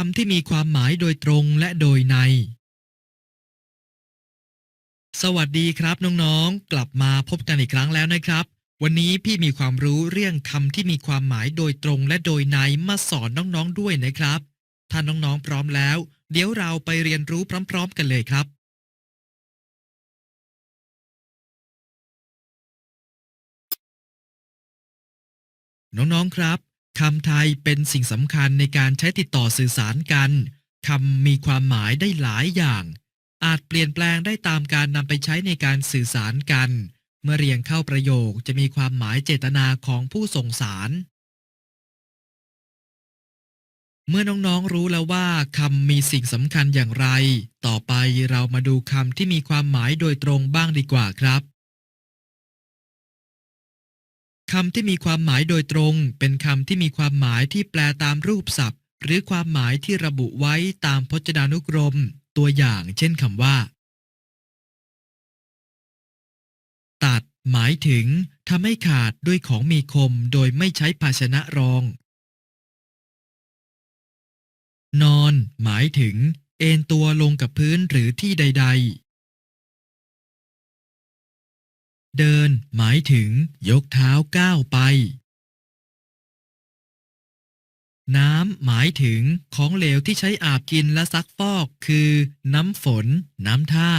คำที่มีความหมายโดยตรงและโดยใน สวัสดีครับน้องๆ กลับมาพบกันอีกครั้งแล้วนะครับ วันนี้พี่มีความรู้เรื่องคำที่มีความหมายโดยตรงและโดยในมาสอนน้องๆด้วยนะครับ ถ้าน้องๆพร้อมแล้ว เดี๋ยวเราไปเรียนรู้พร้อม ๆ กันเลยครับ น้องๆครับคำไทยเป็นสิ่งสำคัญในการใช้ติดต่อสื่อสารกันคำมีความหมายได้หลายอย่าง อาจเปลี่ยนแปลงได้ตามการนำไปใช้ในการสื่อสารกัน เมื่อเรียงเข้าประโยคจะมีความหมายเจตนาของผู้ส่งสาร เมื่อน้องๆรู้แล้วว่าคำมีสิ่งสำคัญอย่างไร ต่อไปเรามาดูคำที่มีความหมายโดยตรงบ้างดีกว่าครับคำที่มีความหมายโดยตรง เป็นคำที่มีความหมายที่แปลตามรูปศัพท์ หรือความหมายที่ระบุไว้ตามพจนานุกรม ตัวอย่างเช่นคำว่า ตัด หมายถึงทำให้ขาดด้วยของมีคมโดยไม่ใช้ภาชนะรอง นอน หมายถึง เอนตัวลงกับพื้นหรือที่ใด ๆ เดิน หมายถึง ยกเท้าก้าวไป น้ำ หมายถึงของเหลวที่ใช้อาบกินและซักฟอก คือ น้ำฝน น้ำท่า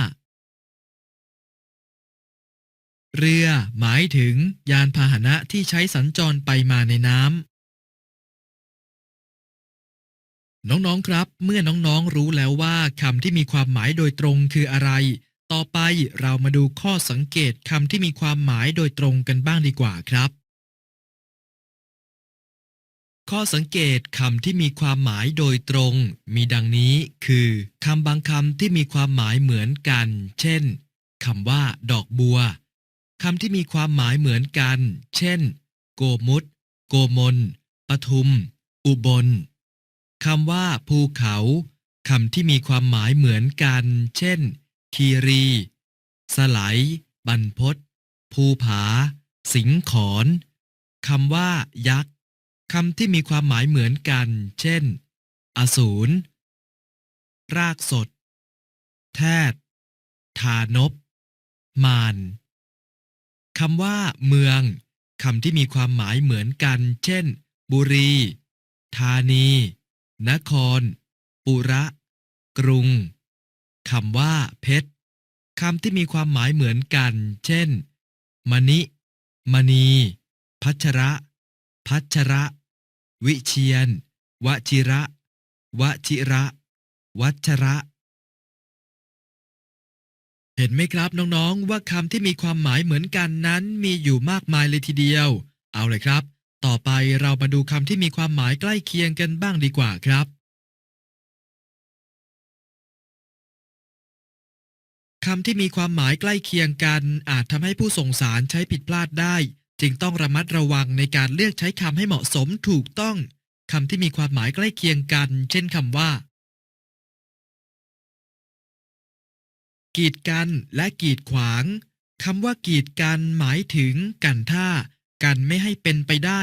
เรือหมายถึงยานพาหนะที่ใช้สัญจรไปมาในน้ำน้องๆครับ เมื่อน้องๆรู้แล้วว่าคำที่มีความหมายโดยตรงคืออะไร ต่อไปเรามาดูข้อสังเกตคำที่มีความหมายโดยตรงกันบ้างดีกว่าครับ ข้อสังเกตคำที่มีความหมายโดยตรง มีดังนี้ คือคำบางคำที่มีความหมายเหมือนกัน เช่นคำว่า ดอกบัว คำที่มีความหมายเหมือนกัน เช่น โกมุตโกมลปทุม อุบลคำว่า ภูเขาคำที่มีความหมายเหมือนกัน เช่น คีรี สไลบรรพตภูผา สิงขอนคำว่า ยักษ์คำที่มีความหมายเหมือนกัน เช่น อสูร รากสด แทดทานบ มาน คำว่า เมืองคำที่มีความหมายเหมือนกัน เช่น บุรี ธานี นคร ปุระ กรุงคำว่า เพชรคำที่มีความหมายเหมือนกัน เช่น มณิ มณี พัชระ พัชระ วิเชียน วชิระ วชิระ วัชระ เห็นไหมครับน้องๆ ว่าคำที่มีความหมายเหมือนกันนั้นมีอยู่มากมายเลยทีเดียว เอาเลยครับ ต่อไปเรามาดูคำที่มีความหมายใกล้เคียงกันบ้างดีกว่าครับคำที่มีความหมายใกล้เคียงกัน อาจทำให้ผู้ส่งสารใช้ผิดพลาดได้ จึงต้องระมัดระวังในการเลือกใช้คำให้เหมาะสมถูกต้องคำที่มีความหมายใกล้เคียงกัน เช่นคำว่า กีดกันและกีดขวางคำว่ากีดกันหมายถึงกันท่า กันไม่ให้เป็นไปได้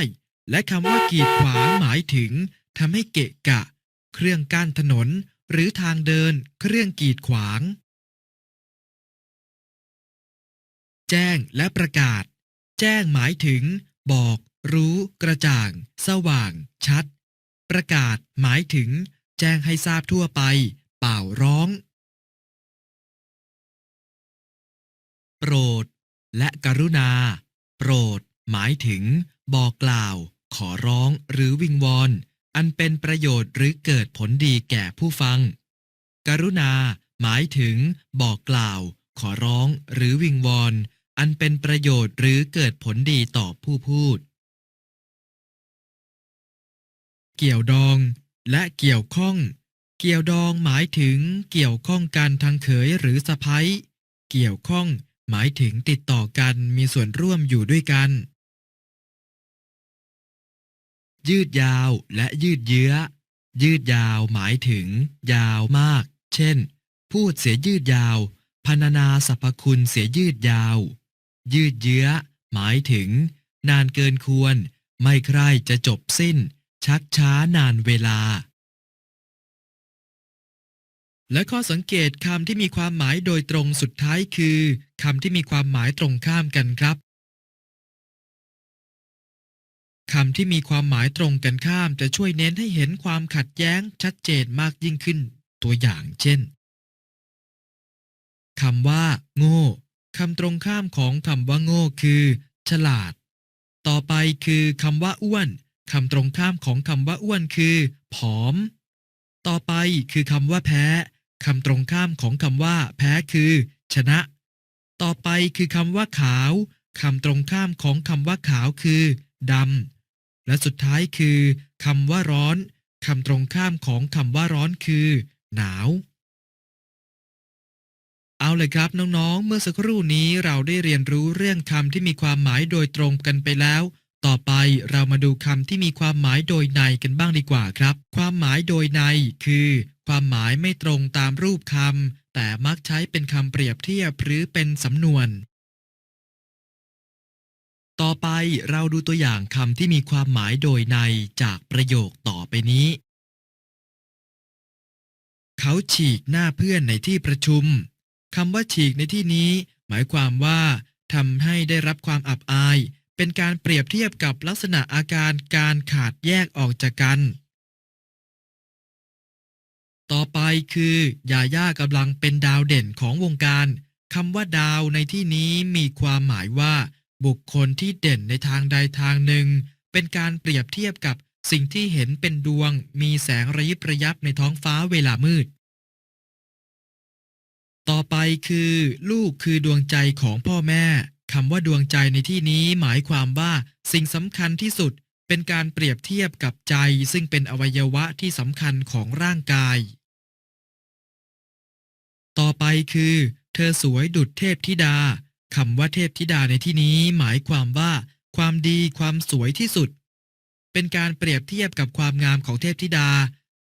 และคำว่ากีดขวางหมายถึงทำให้เกะกะ เครื่องกั้นถนน หรือทางเดิน เครื่องกีดขวาง แจ้งและประกาศ แจ้งหมายถึง บอก รู้ กระจ่าง สว่าง ชัด ประกาศหมายถึง แจ้งให้ทราบทั่วไป เป่าร้อง ปรด และกรุณา โปรด หมายถึง บอกกล่าว ขอร้องหรือวิงวอน อันเป็นประโยชน์หรือเกิดผลดีแก่ผู้ฟัง กรุณา หมายถึง บอกกล่าว ขอร้องหรือวิงวอน อันเป็นประโยชน์หรือเกิดผลดีต่อผู้พูด เกี่ยวดอง และเกี่ยวข้องเกี่ยวดองหมายถึงเกี่ยวข้องกันทางเขยหรือสะพ้ยเกี่ยวข้อง หมายถึงติดต่อกันมีส่วนร่วมอยู่ด้วยกัน ยืดยาวและยืดเยื้อ ยืดยาวหมายถึง ยาวมาก เช่น พูดเสียยืดยาวพรรณนาสรรพคุณเสียยืดยาว ยืดเยื้อ หมายถึง นานเกินควร ไม่ใครจะจบสิ้น ชักช้านานเวลา และข้อสังเกตคำที่มีความหมายโดยตรงสุดท้ายคือคำที่มีความหมายตรงข้ามกันครับคำที่มีความหมายตรงกันข้ามจะช่วยเน้นให้เห็นความขัดแย้งชัดเจนมากยิ่งขึ้น ตัวอย่างเช่นคำว่า โง่คำตรงข้ามของคำว่า โง่คือ ฉลาด ต่อไปคือคำว่าอ้วนคำตรงข้ามของคำว่าอ้วนคือผอม ต่อไปคือคำว่าแพ้คำตรงข้ามของคำว่า แพ้คือ ชนะ ต่อไปคือคำว่าขาวคำตรงข้ามของคำว่าขาวคือดำและสุดท้ายคือคำว่าร้อนคำตรงข้ามของคำว่าร้อนคือ หนาว เอาเลยครับน้องๆ เมื่อสักครู่นี้เราได้เรียนรู้เรื่องคำที่มีความหมายโดยตรงกันไปแล้ว ต่อไปเรามาดูคำที่มีความหมายโดยในกันบ้างดีกว่าครับ ความหมายโดยในคือ ความหมายไม่ตรงตามรูปคำ แต่มักใช้เป็นคำเปรียบเทียบหรือเป็นสำนวน ต่อไปเราดูตัวอย่างคำที่มีความหมายโดยในจากประโยคต่อไปนี้ เขาฉีกหน้าเพื่อนในที่ประชุมคำว่าฉีกในที่นี้ หมายความว่าทำให้ได้รับความอับอาย เป็นการเปรียบเทียบกับลักษณะอาการการขาดแยกออกจากกัน ต่อไปคือยาย่ากำลังเป็นดาวเด่นของวงการคำว่าดาวในที่นี้มีความหมายว่า บุคคลที่เด่นในทางใดทางหนึ่ง เป็นการเปรียบเทียบกับสิ่งที่เห็นเป็นดวง มีแสงระยิบระยับในท้องฟ้าเวลามืด ต่อไปคือ ลูกคือดวงใจของพ่อแม่คำว่าดวงใจในที่นี้หมายความว่า สิ่งสำคัญที่สุด เป็นการเปรียบเทียบกับใจซึ่งเป็นอวัยวะที่สำคัญของร่างกาย ต่อไปคือ เธอสวยดุจเทพธิดาคำว่าเทพธิดาในที่นี้หมายความว่า ความดีความสวยที่สุด เป็นการเปรียบเทียบกับความงามของเทพธิดา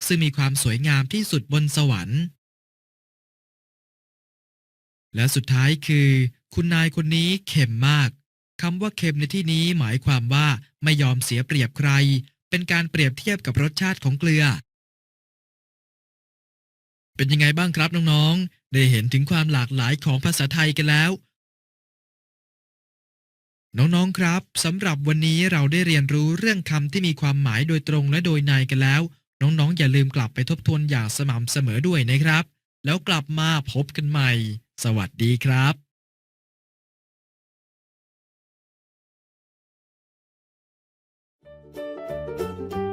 ซึ่งมีความสวยงามที่สุดบนสวรรค์ และสุดท้ายคือ คุณนายคนนี้เข็มมาก คำว่าเค็มในที่นี้หมายความว่าไม่ยอมเสียเปรียบใคร เป็นการเปรียบเทียบกับรสชาติของเกลือ เป็นยังไงบ้างครับน้องๆ ได้เห็นถึงความหลากหลายของภาษาไทยกันแล้ว น้องๆ ครับสำหรับวันนี้เราได้เรียนรู้เรื่องคำที่มีความหมายโดยตรงและโดยในกันแล้ว น้องๆ อย่าลืมกลับไปทบทวนอย่างสม่ำเสมอด้วยนะครับ แล้วกลับมาพบกันใหม่ สวัสดีครับ Música